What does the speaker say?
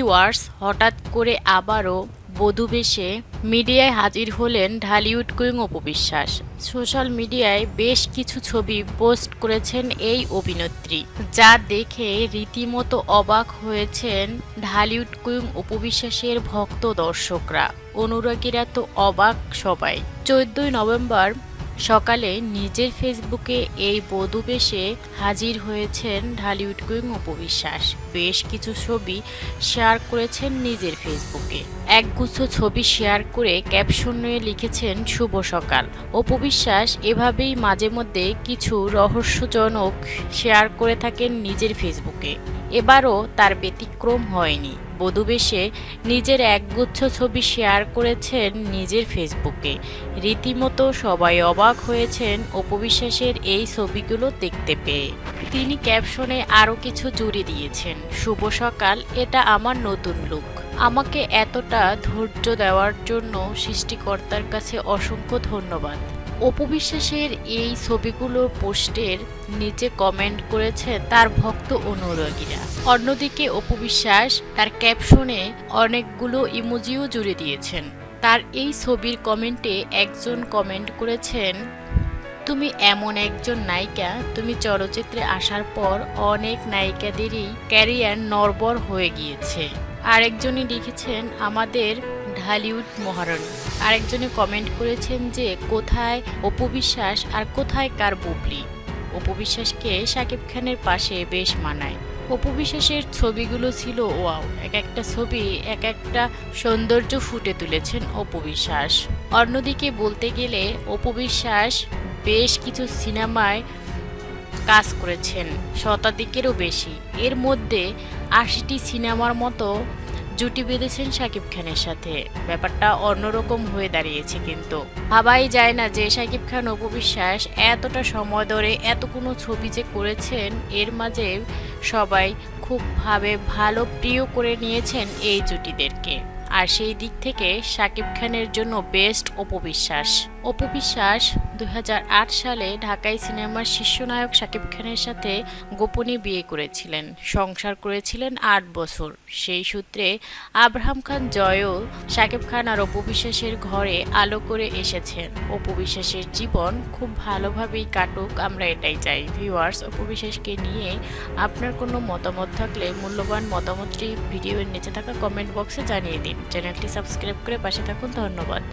Viewers, হঠাৎ করে আবারও বধূবেশে মিডিয়ায় হাজির হলেন ঢালিউড কুইং অপবিশ্বাস। সোশ্যাল মিডিয়ায় বেশ কিছু ছবি পোস্ট করেছেন এই অভিনেত্রী, যা দেখে রীতিমতো অবাক হয়েছেন ঢালিউড কুইং অপবিশ্বাসের ভক্ত দর্শকরা। অনুরাগীরা তো অবাক সবাই। চোদ্দই নভেম্বর সকালে নিজের ফেসবুকে এই বধূ বেশে হাজির হয়েছেন ঢালিউড কুইং অপবিশ্বাস বেশ কিছু ছবি শেয়ার করেছেন নিজের ফেসবুকে। একগুচ্ছ ছবি শেয়ার করে ক্যাপশন লিখেছেন, শুভ সকাল। অপবিশ্বাস এভাবেই মাঝে মধ্যে কিছু রহস্যজনক শেয়ার করে থাকেন নিজের ফেসবুকে। এবারও তার ব্যতিক্রম হয়নি। বধুবেশে নিজের একগুচ্ছ ছবি শেয়ার করেছেন নিজের ফেসবুকে। রীতিমতো সবাই অবাক হয়েছেন অপবিশ্বাসের এই ছবিগুলো দেখতে পেয়ে। তিনি ক্যাপশনে আরও কিছু জুড়ে দিয়েছেন, শুভ সকাল, এটা আমার নতুন লুক। আমাকে এতটা ধৈর্য দেওয়ার জন্য সৃষ্টিকর্তার কাছে অসংখ্য ধন্যবাদ। অপবিশ্বাসের এই ছবিগুলোর পোস্টের নিচে কমেন্ট করেছে তার ভক্ত অনুরাগীরা। অন্যদিকে অপবিশ্বাস তার ক্যাপশনে অনেকগুলো ইমোজিও জুড়ে দিয়েছেন। তার এই ছবির কমেন্টে একজন কমেন্ট করেছেন, তুমি এমন একজন নায়িকা, তুমি চলচ্চিত্রে আসার পর অনেক নায়িকাদেরই ক্যারিয়ার নরবর হয়ে গিয়েছে। আরেকজনই লিখেছেন, আমাদের ঢালিউড মহারানী আরেকজনে কমেন্ট করেছেন যে, কোথায় অপবিশ্বাস আর কোথায় কার বুবলি? অপবিশ্বাসকে শাকিব খানের পাশে বেশ মানায়। অপবিশ্বাসের ছবিগুলো ছিল ওয়াও, এক একটা ছবি, এক একটা সৌন্দর্য ফুটে তুলেছেন অপবিশ্বাস অন্যদিকে বলতে গেলে অপবিশ্বাস বেশ কিছু সিনেমায় কাজ করেছেন, শতাধিকেরও বেশি। এর মধ্যে আশিটি সিনেমার মতো জুটি বেঁধেছেন শাকিব খানের সাথে। ব্যাপারটা অন্যরকম হয়ে দাঁড়িয়েছে কিন্তু। ভাবাই যায় না যে শাকিব খান অপবিশ্বাস এতটা সময় ধরে এত কোনো ছবি যে করেছেন, এর মাঝে সবাই খুব ভাবে ভালো প্রিয় করে নিয়েছেন এই জুটিদেরকে। আর সেই দিক থেকে শাকিব খানের জন্য বেস্ট অপবিশ্বাস। অপবিশ্বাস দু হাজার আট সালে ঢাকাই সিনেমার শীর্ষনায়ক শাকিব খানের সাথে গোপনে বিয়ে করেছিলেন। সংসার করেছিলেন আট বছর। সেই সূত্রে আব্রাহাম খান জয়ও শাকিব খান আর অপবিশ্বাসের ঘরে আলো করে এসেছেন। অপবিশ্বাসের জীবন খুব ভালোভাবেই কাটুক, আমরা এটাই চাই। ভিউয়ার্স অপবিশ্বাসকে নিয়ে আপনার কোনো মতামত থাকলে মূল্যবান মতামতটি ভিডিওর নিচে থাকা কমেন্ট বক্সে জানিয়ে দিন। চ্যানেলটি সাবস্ক্রাইব করে পাশে থাকুন। ধন্যবাদ।